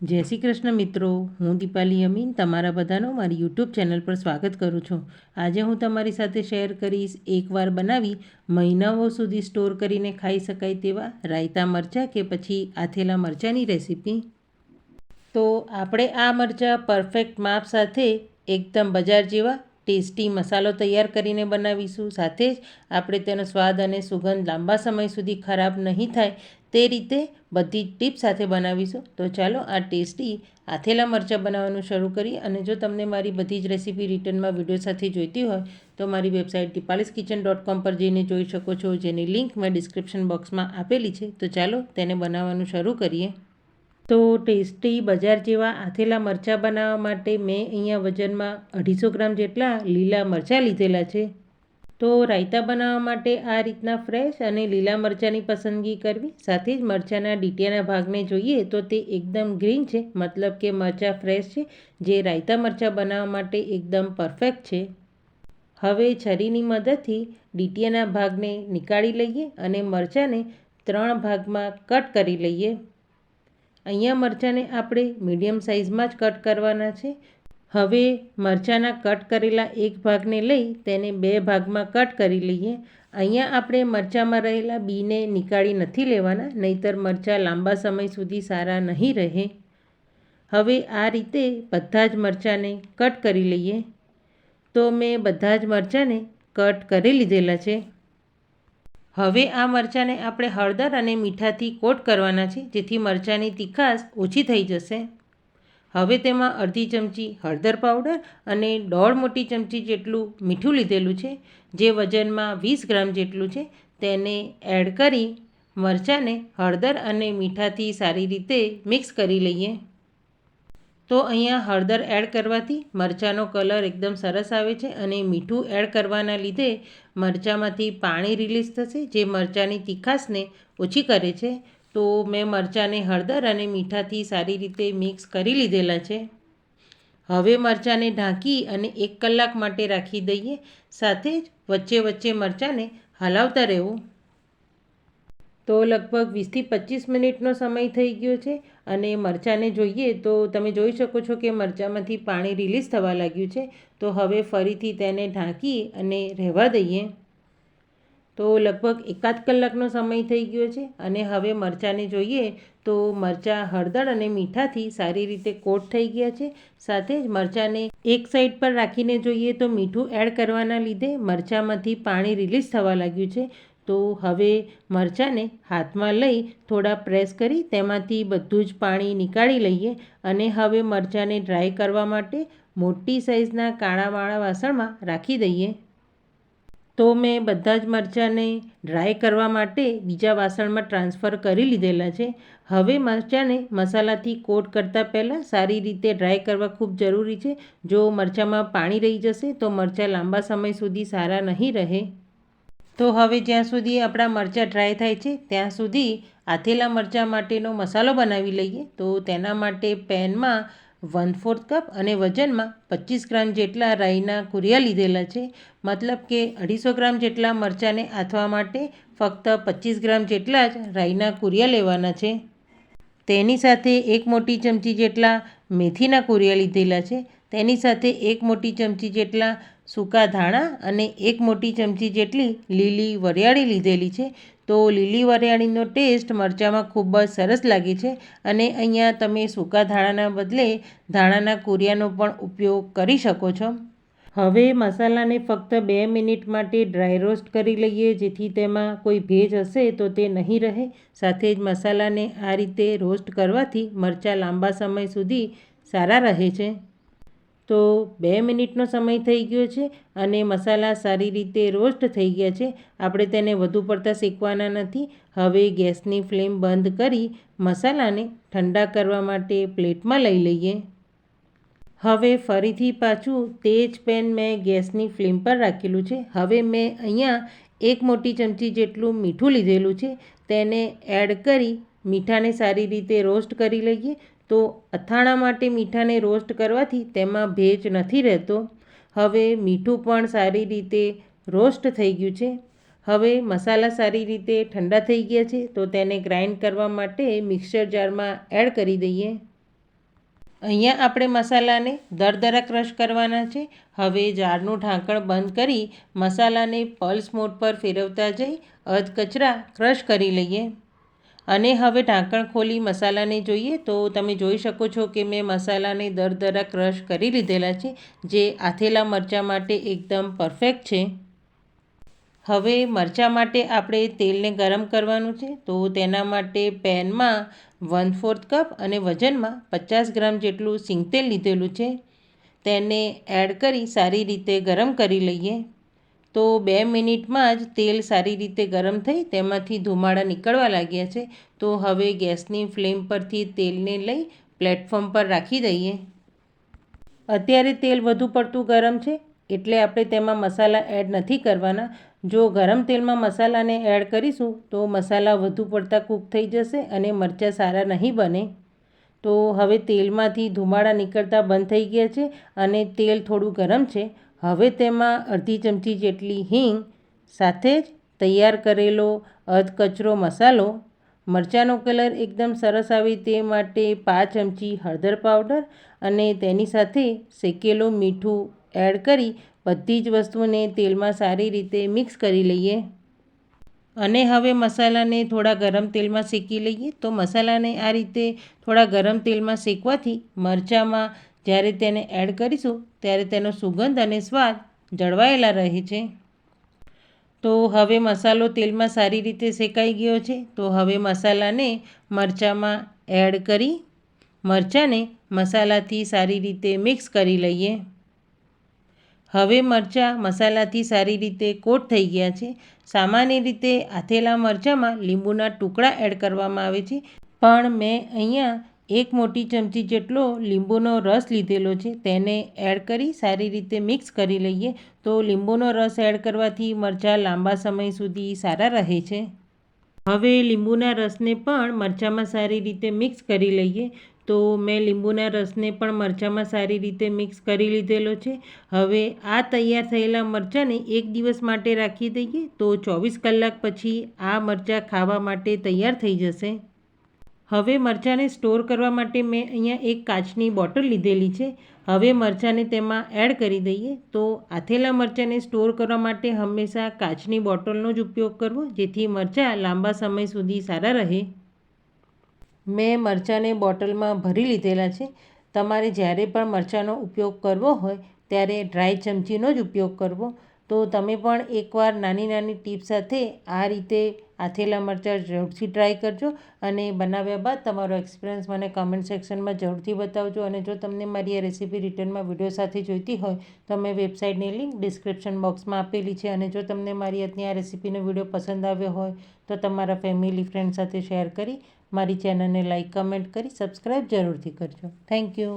જય શ્રી કૃષ્ણ મિત્રો. હું દીપાલી અમીન. તમારા બધાનો મારી યુટ્યુબ ચેનલ પર સ્વાગત કરું છું. આજે હું તમારી સાથે શેર કરીશ એકવાર બનાવી મહિનાઓ સુધી સ્ટોર કરીને ખાઈ શકાય તેવા રાયતા મરચાં કે પછી આથેલા મરચાંની રેસીપી. તો આપણે આ મરચાં પરફેક્ટ માપ સાથે એકદમ બજાર જેવા ટેસ્ટી મસાલો તૈયાર કરીને બનાવીશું. સાથે જ આપણે તેનો સ્વાદ અને સુગંધ લાંબા સમય સુધી ખરાબ નહીં થાય તે રીતે બધી ટીપ સાથે બનાવીશું. તો ચાલો આ ટેસ્ટી આથેલા મરચાં બનાવવાનું શરૂ કરીએ અને જો તમને મારી બધી જ રેસીપી રિટર્નમાં વીડિયો સાથે જોઈતી હોય, તો મારી વેબસાઇટ ટીપાલીસ કિચન ડોટ કોમ પર જઈને જોઈ શકો છો, જેની લિંક મેં ડિસ્ક્રિપ્શન બોક્સમાં આપેલી છે. તો ચાલો તેને બનાવવાનું શરૂ કરીએ. તો ટેસ્ટી બજાર જેવા આથેલા મરચાં બનાવવા માટે મેં અહીંયા વજનમાં અઢીસો ગ્રામ જેટલા લીલા મરચાં લીધેલા છે. તો રાયતા બનાવવા માટે આ રીતના ફ્રેશ અને લીલા મરચાંની પસંદગી કરવી. સાથે જ મરચાંના ડીટીયાના ભાગને જોઈએ તો તે એકદમ ગ્રીન છે, મતલબ કે મરચાં ફ્રેશ છે, જે રાયતા મરચાં બનાવવા માટે એકદમ પરફેક્ટ છે. હવે છરીની મદદથી ડીટીયાના ભાગને નીકાળી લઈએ અને મરચાંને ત્રણ ભાગમાં કટ કરી લઈએ. અહીંયા મરચાંને આપણે મીડિયમ સાઇઝમાં જ કટ કરવાના છે. હવે મરચાંના કટ કરેલા એક ભાગને લઈ તેને બે ભાગમાં કટ કરી લઈએ. અહીંયા આપણે મરચાંમાં રહેલા બીને નીકાળી નથી લેવાના, નહીતર મરચાં લાંબા સમય સુધી સારા નહીં રહે. હવે આ રીતે બધા જ મરચાંને કટ કરી લઈએ. તો મેં બધા જ મરચાંને કટ કરી લીધેલા છે. હવે આ મરચાંને આપણે હળદર અને મીઠાથી કોટ કરવાના છે, જેથી મરચાંની તીખાશ ઓછી થઈ જશે. હવે તેમાં અડધી ચમચી હળદર પાવડર અને દોઢ મોટી ચમચી જેટલું મીઠું લીધેલું છે, જે વજનમાં વીસ ગ્રામ જેટલું છે, તેને એડ કરી મરચાંને હળદર અને મીઠાથી સારી રીતે મિક્સ કરી લઈએ. તો અહીંયા હળદર એડ કરવાથી મરચાંનો કલર એકદમ સરસ આવે છે અને મીઠું એડ કરવાના લીધે મરચાંમાંથી પાણી રિલીઝ થશે, જે મરચાંની તીખાશને ઓછી કરે છે. તો મેં મરચાંને હળદર અને મીઠાથી સારી રીતે મિક્સ કરી લીધેલા છે. હવે મરચાંને ઢાંકી અને એક કલાક માટે રાખી દઈએ. સાથે જ વચ્ચે વચ્ચે મરચાંને હલાવતા રહેવું. તો લગભગ વીસથી પચીસ મિનિટનો સમય થઈ ગયો છે અને મરચાંને જોઈએ તો તમે જોઈ શકો છો કે મરચાંમાંથી પાણી રિલીઝ થવા લાગ્યું છે. તો હવે ફરીથી તેને ઢાંકી અને રહેવા દઈએ. તો લગભગ એકાદ કલાકનો સમય થઈ ગયો છે અને હવે મરચાંને જોઈએ તો મરચાં હળદર અને મીઠાથી સારી રીતે કોટ થઈ ગયા છે. સાથે જ મરચાંને એક સાઈડ પર રાખીને જોઈએ તો મીઠું એડ કરવાના લીધે મરચાંમાંથી પાણી રિલીઝ થવા લાગ્યું છે. તો હવે મરચાંને હાથમાં લઈ થોડા પ્રેસ કરી તેમાંથી બધું જ પાણી નીકાળી લઈએ અને હવે મરચાંને ડ્રાય કરવા માટે મોટી સાઇઝના કાળાવાળા વાસણમાં રાખી દઈએ. તો મેં બધા જ મરચાંને ડ્રાય કરવા માટે બીજા વાસણમાં ટ્રાન્સફર કરી લીધેલા છે. હવે મરચાંને મસાલાથી કોટ કરતાં પહેલાં સારી રીતે ડ્રાય કરવા ખૂબ જરૂરી છે. જો મરચાંમાં પાણી રહી જશે તો મરચાં લાંબા સમય સુધી સારા નહીં રહે. તો હવે જ્યાં સુધી આપણા મરચાં ડ્રાય થાય છે, ત્યાં સુધી આથેલા મરચાં માટેનો મસાલો બનાવી લઈએ. તો તેના માટે પેનમાં વન ફોર્થ કપ અને વજનમાં પચીસ ગ્રામ જેટલા રાઈના કુરિયા લીધેલા છે. મતલબ કે અઢીસો ગ્રામ જેટલા મરચાંને આથવા માટે ફક્ત પચીસ ગ્રામ જેટલા જ રાઈના કુરિયા લેવાના છે. તેની સાથે એક મોટી ચમચી જેટલા મેથીના કુરિયા લીધેલા છે. તેની સાથે એક મોટી ચમચી જેટલા સૂકા ધાણા અને એક મોટી ચમચી જેટલી લીલી વરિયાળી લીધેલી છે. તો લીલી વરિયાળીનો ટેસ્ટ મરચાંમાં ખૂબ જ સરસ લાગે છે અને અહીંયા તમે સૂકા ધાણાના બદલે ધાણાના કુરિયાનો પણ ઉપયોગ કરી શકો છો. હવે મસાલાને ફક્ત બે મિનિટ માટે ડ્રાય રોસ્ટ કરી લઈએ, જેથી તેમાં કોઈ ભેજ હશે તો તે નહીં રહે. સાથે જ મસાલાને આ રીતે રોસ્ટ કરવાથી મરચાં લાંબા સમય સુધી સારા રહે છે. તો બે મિનિટનો સમય થઈ ગયો છે અને મસાલા સારી રીતે રોસ્ટ થઈ ગયા છે. આપણે તેને વધુ પડતા શેકવાના નથી. હવે ગેસની ફ્લેમ બંધ કરી મસાલાને ઠંડા કરવા માટે પ્લેટમાં લઈ લઈએ. હવે ફરીથી પાછું તે જ પેન મેં ગેસની ફ્લેમ પર રાખેલું છે. હવે મેં અહીંયા એક મોટી ચમચી જેટલું મીઠું લીધેલું છે. તેને એડ કરી મીઠાને સારી રીતે રોસ્ટ કરી લઈએ. તો અથાણા માટે મીઠાને રોસ્ટ કરવાથી તેમાં ભેજ નથી રહેતો. હવે મીઠું પણ સારી રીતે રોસ્ટ થઈ ગયું છે. હવે મસાલા સારી રીતે ઠંડા થઈ ગયા છે, તો તેને ગ્રાઇન્ડ કરવા માટે મિક્સર જારમાં એડ કરી દઈએ. અહીંયા આપણે મસાલાને દરદરા ક્રશ કરવાના છે. હવે જારનું ઢાંકણ બંધ કરી મસાલાને પલ્સ મોડ પર ફેરવતા જઈ અધકચરા ક્રશ કરી લઈએ. અને હવે ઢાંકણ ખોલી મસાલાને જોઈએ તો તમે જોઈ શકો છો કે મેં મસાલાને દરદરા ક્રશ કરી લીધેલા છે, જે આથેલા મરચાં માટે એકદમ પરફેક્ટ છે. હવે મરચાં માટે આપણે તેલને ગરમ કરવાનું છે, તો તેના માટે પેનમાં વન ફોર્થ કપ અને વજનમાં પચાસ ગ્રામ જેટલું સિંગતેલ લીધેલું છે. તેને એડ કરી સારી રીતે ગરમ કરી લઈએ. તો બે મિનિટમાં જ તેલ સારી રીતે ગરમ થઈ તેમાંથી ધુમાડા નીકળવા લાગ્યા છે. તો હવે ગેસની ફ્લેમ પરથી તેલને લઈ પ્લેટફોર્મ પર રાખી દઈએ. અત્યારે તેલ વધુ પડતું ગરમ છે, એટલે આપણે તેમાં મસાલા એડ નથી કરવાના. જો ગરમ તેલમાં મસાલાને એડ કરીશું, તો મસાલા વધુ પડતા કૂક થઈ જશે અને મરચાં સારા નહીં બને. તો હવે તેલમાંથી ધુમાડા નીકળતા બંધ થઈ ગયા છે અને તેલ થોડું ગરમ છે. હવે તેમાં અડધી ચમચી જેટલી હિંગ, સાથે જ તૈયાર કરેલો અધકચરો મસાલો, મરચાંનો કલર એકદમ સરસ આવે તે માટે પાંચ ચમચી હળદર પાવડર અને તેની સાથે શેકેલું મીઠું એડ કરી બધી જ વસ્તુને તેલમાં સારી રીતે મિક્સ કરી લઈએ. અને હવે મસાલાને થોડા ગરમ તેલમાં શેકી લઈએ. તો મસાલાને આ રીતે થોડા ગરમ તેલમાં શેકવાથી મરચાંમાં જ્યારે તેને એડ કરીશું ત્યારે તેનો સુગંધ અને સ્વાદ જળવાયેલા રહે છે. તો હવે મસાલો તેલમાં સારી રીતે શેકાઈ ગયો છે. તો હવે મસાલાને મરચાંમાં એડ કરી મરચાંને મસાલાથી સારી રીતે મિક્સ કરી લઈએ. હવે મરચાં મસાલાથી સારી રીતે કોટ થઈ ગયા છે. સામાન્ય રીતે આથેલા મરચાંમાં લીંબુના ટુકડા એડ કરવામાં આવે છે. પણ મેં અહીંયા એક મોટી ચમચી જેટલો લીંબુનો રસ લીધેલો છે, તેને એડ કરી સારી રીતે મિક્સ કરી લઈએ. તો લીંબુનો રસ એડ કરવાથી મરચાં લાંબા સમય સુધી સારા રહે છે. હવે લીંબુના રસને પણ મરચાંમાં સારી રીતે મિક્સ કરી લઈએ. તો મેં લીંબુના રસને પણ મરચાંમાં સારી રીતે મિક્સ કરી લીધેલો છે. હવે આ તૈયાર થયેલા મરચાંને એક દિવસ માટે રાખી દઈએ. તો ચોવીસ કલાક પછી આ મરચાં ખાવા માટે તૈયાર થઈ જશે. હવે મરચાંને સ્ટોર કરવા માટે મેં અહીંયા એક કાચની બોટલ લીધેલી છે. હવે મરચાંને તેમાં એડ કરી દઈએ. તો આથેલા મરચાંને સ્ટોર કરવા માટે હંમેશા કાચની બોટલનો જ ઉપયોગ કરવો, જેથી મરચાં લાંબા સમય સુધી સારા રહે. મેં મરચાંને બોટલમાં ભરી લીધેલા છે. તમારે જ્યારે પણ મરચાંનો ઉપયોગ કરવો હોય, ત્યારે ડ્રાય ચમચીનો જ ઉપયોગ કરવો. તો તમે પણ એકવાર નાની નાની ટીપ સાથે આ રીતે આથેલા મરચાં જરૂરથી ટ્રાય કરજો અને બનાવ્યા બાદ તમારો એક્સપિરિયન્સ મને કમેન્ટ સેક્શનમાં જરૂરથી બતાવજો અને જો તમને મારી આ રેસીપી રિટર્નમાં વીડિયો સાથે જોઈતી હોય, તો મેં વેબસાઇટની લિંક ડિસ્ક્રિપ્શન બોક્સમાં આપેલી છે અને જો તમને મારી આજની આ રેસીપીનો વીડિયો પસંદ આવ્યો હોય, તો તમારા ફેમિલી ફ્રેન્ડ સાથે શેર કરી મારી ચેનલને લાઇક કમેન્ટ કરી સબસ્ક્રાઈબ જરૂરથી કરજો. Thank you